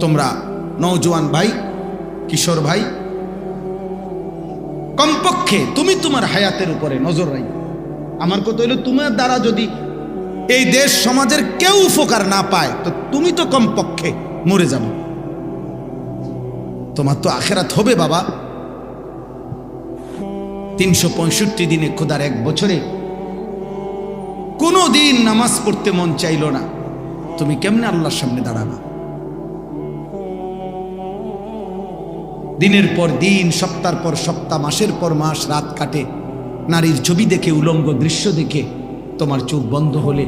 তোমরা নৌজওয়ান ভাই, কিশোর ভাই, কমপক্ষে তুমি তোমার হায়াতের উপরে নজর রাখো আমার কথা হইল, তোমার দ্বারা যদি এই দেশ সমাজের কেউ উপকার না পায়, তো তুমি তো কমপক্ষে মরে যাবে। তোমার তো আখেরাত হবে বাবা। তিনশো পঁয়ষট্টি দিনে খোদার এক বছরে কোনো দিন নামাজ পড়তে মন চাইল না। তুমি কেমনে আল্লাহর সামনে দাঁড়াবা? দিনের পর দিন সপ্তাহ পর সপ্তাহ, মাসের পর মাস রাত কাটে। নারীর ছবি দেখে, উলঙ্গ দৃশ্য দেখে তোমার চোখ বন্ধ হলে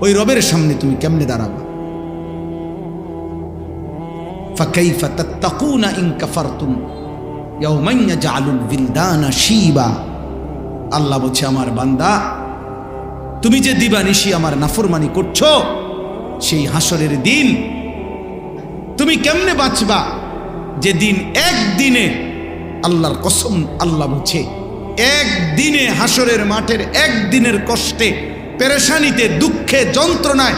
ওই রবের সামনে তুমি কেমনে দাঁড়াবা? ফাকাইফা তাত্তাকুনা ইন কাফারতুম ইয়াউমাইয়া জালুল বিলদানা শিবা। আল্লাহ বলছে, আমার বান্দা, তুমি যে দিবা নিশি আমার নাফরমানি করছ, সেই হাসরের দিন তুমি কেমনে বাঁচবা? যে দিন একদিনে আল্লাহর কসম আল্লাহ বলছে একদিনে হাসরের মাঠের একদিনের কষ্টে, পেরেশানিতে, দুঃখে, যন্ত্রণায়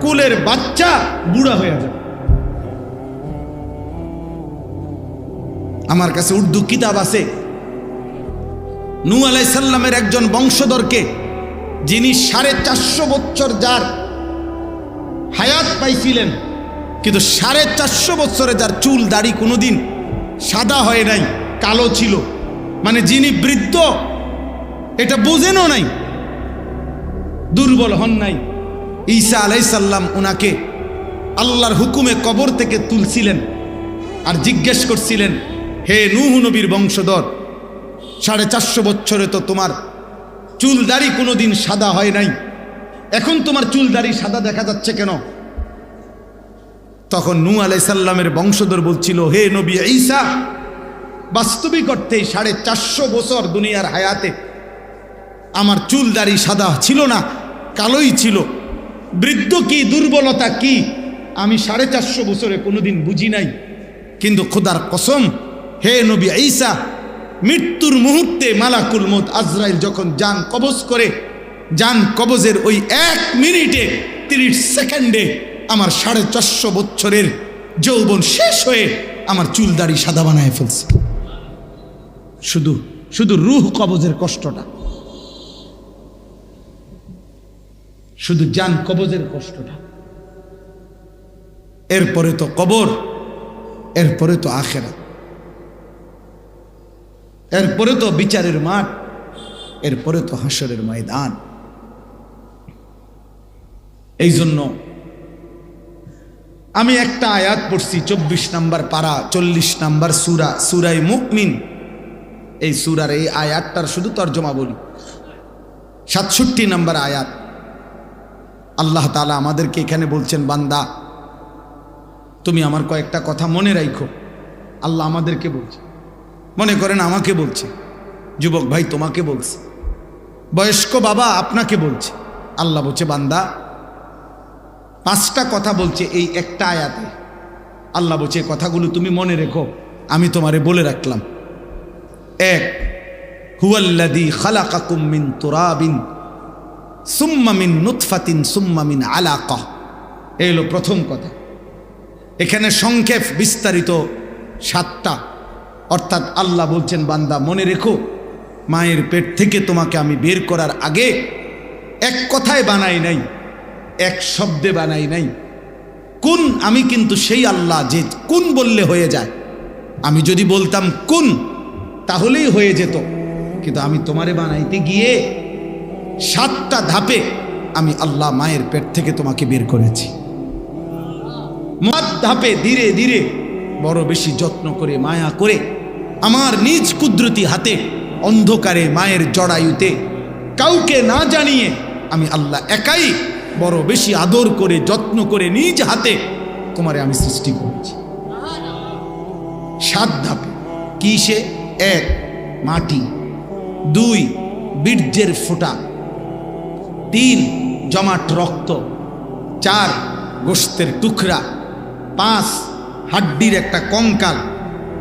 কুলের বাচ্চা বুড়া হয়ে যাবে। আমার কাছে উর্দু কিতাব আছে। নু আলাইসাল্লামের একজন বংশধরকে, যিনি সাড়ে চারশো বছর যার হায়াত পাইছিলেন কিন্তু সাড়ে চারশো বছরে যার চুল, দাড়ি কোনোদিন সাদা হয় নাই, কালো ছিল। মানে যিনি বৃদ্ধ, এটা বোঝেনও নাই, দুর্বল হন নাই। ঈসা আলাইসাল্লাম ওনাকে আল্লাহর হুকুমে কবর থেকে তুলছিলেন আর জিজ্ঞেস করছিলেন, হে নুহ নবীর বংশধর, সাড়ে চারশো বছরে তো তোমার চুল, দাড়ি কোনোদিন সাদা হয় নাই। এখন তোমার চুল, দাড়ি সাদা দেখা যাচ্ছে কেন? তখন নু আলাইসাল্লামের বংশধর বলছিল, হে নবী ঈসা, বাস্তবিক অর্থেই সাড়ে চারশো বছর দুনিয়ার হায়াতে আমার চুল দাড়ি সাদা ছিল না, কালোই ছিল। বৃদ্ধ কি, দুর্বলতা কি, আমি সাড়ে চারশো বছরে কোনোদিন বুঝি নাই। কিন্তু খোদার কসম, হে নবী ঈসা, মৃত্যুর মুহূর্তে মালাকুল মত আজরাইল যখন যান কবজ করে, যান কবজের ওই এক মিনিটে, তিরিশ সেকেন্ডে আমার সাড়ে চারশো বছরের যৌবন শেষ হয়ে আমার চুল দাড়ি সাদা বানায় ফেলছে। শুধু শুধু রুহ কবজের কষ্টটা। শুধু যান কবজের কষ্টটা। এরপরে তো কবর, এরপরে তো আখেরা এরপরে তো বিচারের মাঠ, এরপরে তো হাসরের ময়দান। এই জন্য আমি একটা আয়াত পড়ছি, চব্বিশ নাম্বার পারা, চল্লিশ নাম্বার সুরা, সুরাই মুকমিন এই সুরার এই আয়াতটার শুধু তর্জমা বলি। সাতষট্টি নাম্বার আয়াত। আল্লাহ তালা আমাদেরকে এখানে বলছেন, বান্দা, তুমি আমার কয়েকটা কথা মনে রাখো আল্লাহ আমাদেরকে বলছে। মনে করেন আমাকে বলছে। যুবক ভাই তোমাকে বলছে। বয়স্ক বাবা আপনাকে বলছে। আল্লাহ বলছে, বান্দা পাঁচটা কথা বলছে এই একটা আয়াতে। আল্লাহ বলছে কথাগুলো তুমি মনে রেখো, আমি তোমারে বলে রাখলাম। এক হুয়াল্লাদি খালাকাকুম মিন তুরাবিন সুম্মা মিন নুতফাতিন সুম্মা মিন আলাকা। এই হলো প্রথম কথা। এখানে সংক্ষেপ বিস্তারিত সাতটা। অর্থাৎ আল্লাহ বলছেন, বান্দা, মনে রেখো, মায়ের পেট থেকে তোমাকে আমি বের করার আগে এক কথায় বানাই নাই এক শব্দে বানাই নাই। কোন আমি কিন্তু সেই আল্লাহ যে কোন বললে হয়ে যায়। আমি যদি বলতাম কোন, তাহলেই হয়ে যেত। কিন্তু আমি তোমারে বানাইতে গিয়ে সাতটা ধাপে আমি আল্লাহ মায়ের পেট থেকে তোমাকে বের করেছি। মত ধাপে ধীরে ধীরে বড় বেশি যত্ন করে, মায়া করে আমার নিজ কুদরতি হাতে অন্ধকারে মায়ের জড়ায়ুতে কাউকে না জানিয়ে আমি আল্লাহ একাই বড় বেশি আদর করে, যত্ন করে নিজ হাতে তোমারে আমি সৃষ্টি করেছি। সাত ধাপে। কি সে এক, মাটি। দুই, বীর্যের ফোঁটা। তিন, জমাট রক্ত। চার গোস্তের টুকরা। পাঁচ, হাড্ডির একটা কঙ্কাল।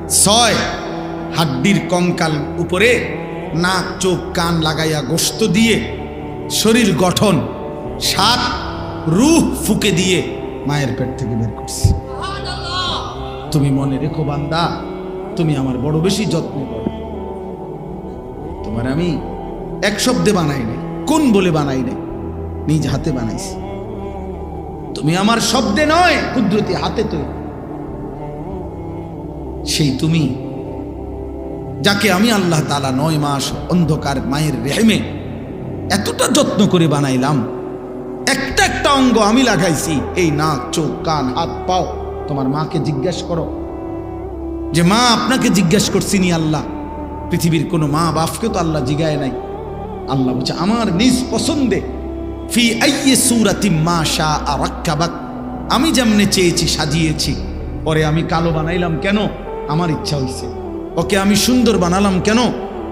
ছয়, হাড্ডির কঙ্কাল উপরে নাক, চোখ, কান লাগাইয়া গোস্ত দিয়ে শরীর গঠন। সাত রুহ ফুকে দিয়ে মায়ের পেট থেকে বের করছি। তুমি মনে রেখো বান্দা, তুমি আমার বড় বেশি যত্ন করো। তোমার আমি এক শব্দে বানাই নাই, কোন বলে বানাই নাই, নিজ হাতে বানাইছি। তুমি আমার শব্দে নয়, কুদরতি হাতে তো সেই তুমি যাকে আমি আল্লাহ তালা নয় মাস অন্ধকার মায়ের রেহেমে এতটা যত্ন করে বানাইলাম একটা একটা অঙ্গ আমি লাগাইছি। এই নাক, চোখ, কান, হাত, পাও, তোমার মাকে জিজ্ঞেস করো। যে মা, আপনাকে জিজ্ঞেস করছি নি আল্লাহ। পৃথিবীর কোনো মা বাপকে তো আল্লাহ জিগায় নাই। আল্লাহ বলছে, আমার নিজ পছন্দে ফি আইয়ে সুরাতি মা শাহ আরাক্কাবাক আমি যেমনে চেয়েছি, সাজিয়েছি। পরে আমি কালো বানাইলাম কেন? আমার ইচ্ছা হইছে। ওকে আমি সুন্দর বানালাম কেন?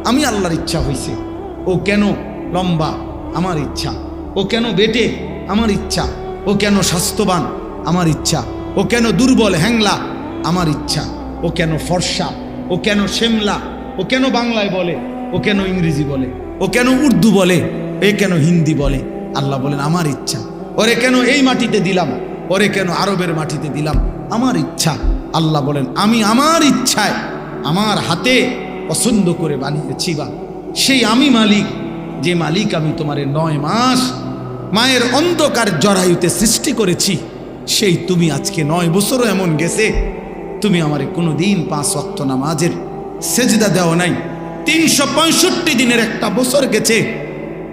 আমি আল্লাহর ইচ্ছা হইছে। ও কেন লম্বা? আমার ইচ্ছা। ও কেন বেটে? আমার ইচ্ছা। ও কেন স্বাস্থ্যবান? আমার ইচ্ছা। ও কেন দুর্বল, হ্যাংলা? আমার ইচ্ছা। ও কেন ফর্সা? ও কেন শেমলা ও কেন বাংলায় বলে? ও কেন ইংরেজি বলে? ও কেন উর্দু বলে? এ কেন হিন্দি বলে? আল্লাহ বলেন, আমার ইচ্ছা। ওরে কেন এই মাটিতে দিলাম? ওরে কেন আরবের মাটিতে দিলাম? আমার ইচ্ছা। আল্লাহ বলেন, আমি আমার ইচ্ছায় আমার হাতে পছন্দ করে বানিয়েছি বা। সেই আমি মালিক। যে মালিক আমি তোমারে নয় মাস মায়ের অন্ধকার জরায়ুতে সৃষ্টি করেছি। সেই তুমি আজকে নয় বছরও এমন গেছে। তুমি আমারে কোনো দিন পাঁচ অক্ত নামাজের সেজদা দেওয়া নাই। তিনশো পঁয়ষট্টি দিনের একটা বছর গেছে।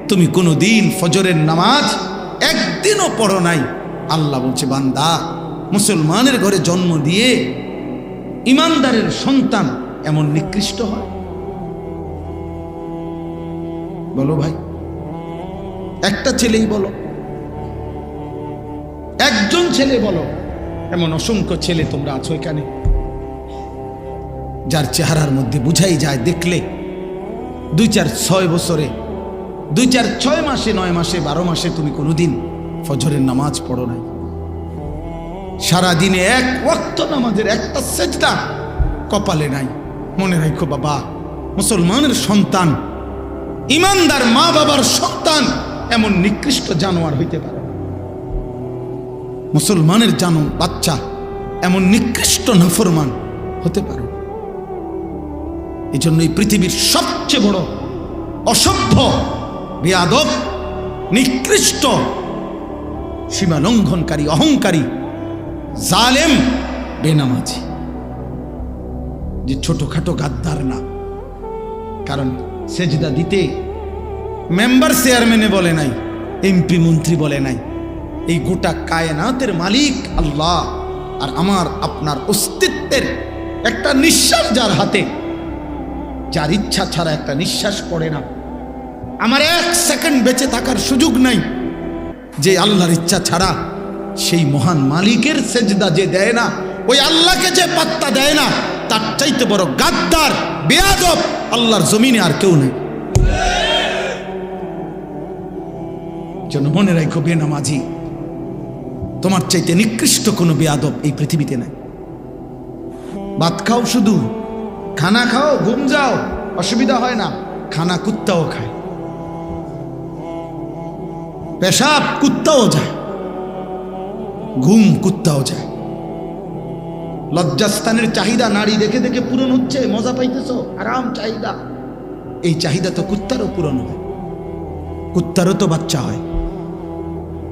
তুমি কোনো দিন ফজরের নামাজ একদিনও পড়ো নাই। আল্লাহ বলছে, বান্দা, মুসলমানের ঘরে জন্ম দিয়ে ইমানদারের সন্তান এমন নিকৃষ্ট হয়? বলো ভাই। একটা ছেলেই বলো। একজন ছেলে বলো। এমন অসংখ্য ছেলে তোমরা আছো এখানে। যার চেহারার মধ্যে বুঝাই যায় দেখলে, দুই চার ছয় বছরে, দুই চার ছয় মাসে, নয় মাসে, বারো মাসে তুমি কোনোদিন ফজরের নামাজ পড়ো নাই। সারাদিনে এক ওয়াক্ত নামাজের একটা সেজদা কপালে নাই। মনে রাখো বাবা, মুসলমানের সন্তান, ইমানদার মা বাবার সন্তান এমন নিকৃষ্ট জানোয়ার হইতে পারে মুসলমানের জানো বাচ্চা এমন নিকৃষ্ট নাফরমান হতে পারে। এই জন্য এই পৃথিবীর সবচেয়ে বড় অসভ্য, বেয়াদব, নিকৃষ্ট সীমা লঙ্ঘনকারী অহংকারী, জালেম, বেনামাজি যে ছোটখাটো গাদ্দার না, কারণ সেজদা দিতে মেম্বার চেয়ারম্যানে বলে নাই, এমপি মন্ত্রী বলে নাই। এই গোটা কায়নাতের মালিক আল্লাহ আর আমার আপনার অস্তিত্বের একটা নিঃশ্বাস যার হাতে। যার ইচ্ছা ছাড়া একটা নিঃশ্বাস পড়ে না। আমার এক সেকেন্ড বেঁচে থাকার সুযোগ নাই যে আল্লাহর ইচ্ছা ছাড়া সেই মহান মালিকের সেজদা যে দেয় না, ওই আল্লাহকে যে পাত্তা দেয় না, তার চাইতে বড় গাদ্দার, বেয়াদব আল্লাহর জমিনে আর কেউ নেই। জন্য মনে রাখো বেনামাজি তোমার চাইতে নিকৃষ্ট কোনো বেয়াদব এই পৃথিবীতে নাই। ভাত খাও শুধু, খানা খাও, ঘুম যাও, অসুবিধা হয় না, খানা কুত্তাও খায়। পেশাব কুত্তাও যায়, ঘুম কুত্তাও যায়। লজ্জাস্থানের চাহিদা নারী দেখে দেখে পূরণ হচ্ছে, মজা পাইতেছ, আরাম চাহিদা। এই চাহিদা তো কুত্তারও পূরণ হয়, কুত্তারও তো বাচ্চা হয়।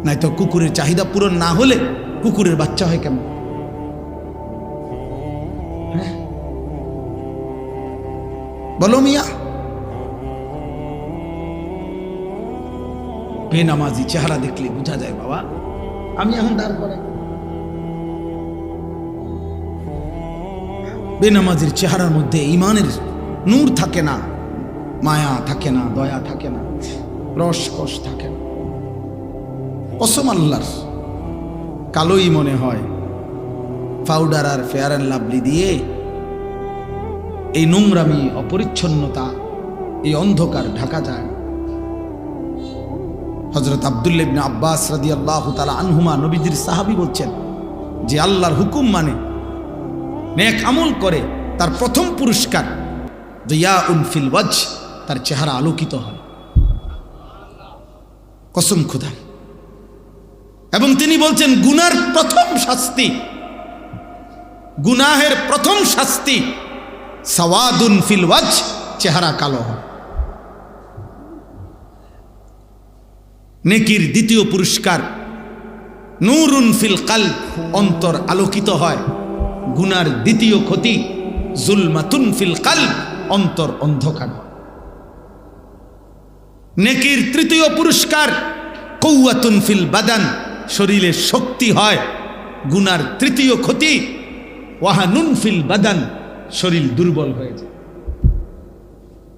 নাই তো কুকুরের চাহিদা পূরণ না হলে কুকুরের বাচ্চা হয় কেমন? হ্যাঁ? বলো মিয়া। বেনামাজি চেহারা দেখলে বোঝা যায় বাবা। আমি এখন দাঁড় করে বেনামাজির চেহারার মধ্যে ইমানের নূর থাকে না, মায়া থাকে না, দয়া থাকে না রস রসকস থাকে না। কসম আল্লাহর। কালোই মনে হয় পাউডার আর ফেয়ার অ্যান্ড লাভলি দিয়ে এই নোংরামি, অপরিচ্ছন্নতা, এই অন্ধকার ঢাকা যায়। হজরত আবদুল্লিবনে আব্বাস রাদি আল্লাহ তালা আনহুমা নবীজির সাহাবি বলছেন যে আল্লাহর হুকুম মানে নেক আমল করে তার প্রথম পুরস্কার দয়া উনফিল ওয়াজ তার চেহারা আলোকিত হয়। কসম খুদার এবং তিনি বলছেন, গুনার প্রথম শাস্তি, গুনাহের প্রথম শাস্তি সাওয়াদুন ফিল ওয়াজ চেহারা কালো নেকির দ্বিতীয় পুরস্কার নূরুন ফিল কাল অন্তর আলোকিত হয়। গুনার দ্বিতীয় ক্ষতি জুলমাতুন ফিল কাল অন্তর অন্ধকার নেকির তৃতীয় পুরস্কার কৌয়াতুন ফিল বাদান শরীরে শক্তি হয়, গুনার তৃতীয় ক্ষতি ওয়াহানুন ফিল বাদান, শরীর দুর্বল হয়ে যায়।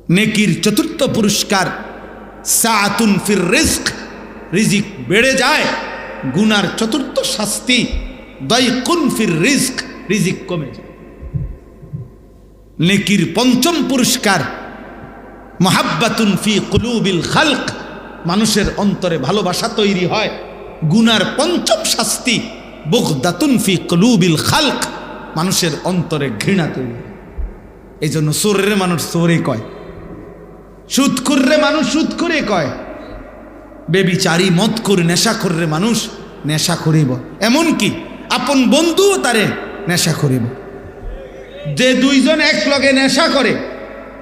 নেকির চতুর্থ পুরস্কার, সাআতুন ফির রিস্ক রিজিক বেড়ে যায়, গুনার চতুর্থ শাস্তি দয়কুন ফির রিস্ক রিজিক কমে যায়। নেকির পঞ্চম পুরস্কার, মহাব্বাতুন ফি কুলুবিল খালক, মানুষের অন্তরে ভালোবাসা তৈরি হয়। গুনার পঞ্চম শাস্তি, বগদাতুন ফি কুলুবিল খালক, মানুষের অন্তরে ঘৃণা তৈরি। এই জন্য সোরের মানুষ সোরে কয়। সুদ করলে মানুষ সুদ করে কয়। বেবিচারি মদ করে নেশা করলে মানুষ নেশা করিব। এমনকি আপন বন্ধুও তারে নেশা করিব। যে দুইজন এক লগে নেশা করে,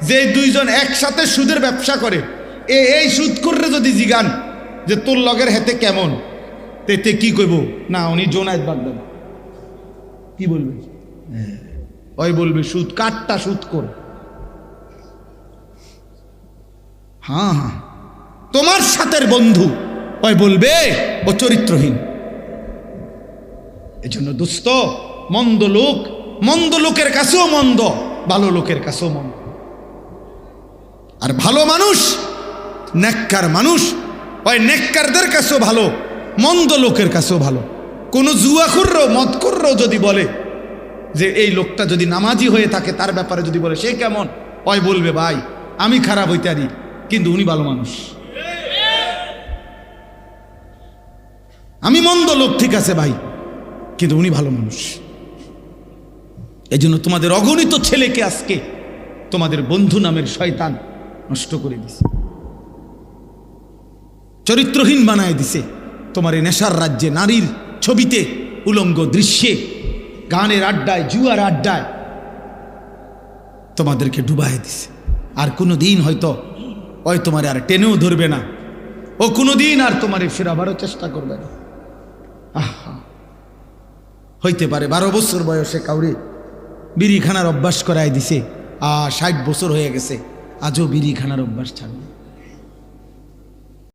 যে দুইজন একসাথে সুদের ব্যবসা করে এই সুদ করলে যদি জিগান যে তোর লগের হেতে কেমন? তেতে কি কইব? না উনি জোনায়ত বাগদান কি বলবে? ওই বলবে সুদ কাটটা সুদ কর। হ্যাঁ হ্যাঁ। তোমার সাথের বন্ধু ওই বলবে ও চরিত্রহীন। এজন্য দুস্থ মন্দ লোক মন্দ লোকের কাছেও মন্দ ভালো লোকের কাছেও মন্দ। আর ভালো মানুষ নেককার মানুষ ওই নেককারদের কাছেও ভালো। মন্দ লোকের কাছেও ভালো। কোনো জুয়া কররো মদ কররো যদি বলে যে এই লোকটা যদি নামাজি হয়ে থাকে, তার ব্যাপারে যদি বলে, সে কেমন? ওই বলবে, ভাই, আমি খারাপ হইতে পারি, কিন্তু উনি ভালো মানুষ। আমি মন্দ লোক ঠিক আছে, ভাই, কিন্তু উনি ভালো মানুষ। এই জন্য তোমাদের অগণিত ছেলেকে আজকে তোমাদের বন্ধু নামের শয়তান নষ্ট করে দিছে। চরিত্রহীন বানায় দিছে। তোমার এই নেশার রাজ্যে নারীর ছবিতে উলঙ্গ দৃশ্যে, গানের আড্ডায়, জুয়ার আড্ডায় তোমাদেরকে ডুবাই দিছে। আর কোনো দিন হয়তো, ওই তোমার আর টেনেও ধরবে না। ও কোনো দিন আর তোমারে ফেরাবারও চেষ্টা করবে না। আহা। হইতে পারে বারো বছর বয়সে কাউরে বিড়িখানার অভ্যাস করায় দিছে। আ, ষাট বছর হয়ে গেছে। আজও বিড়ি খানার অভ্যাস ছাড়বে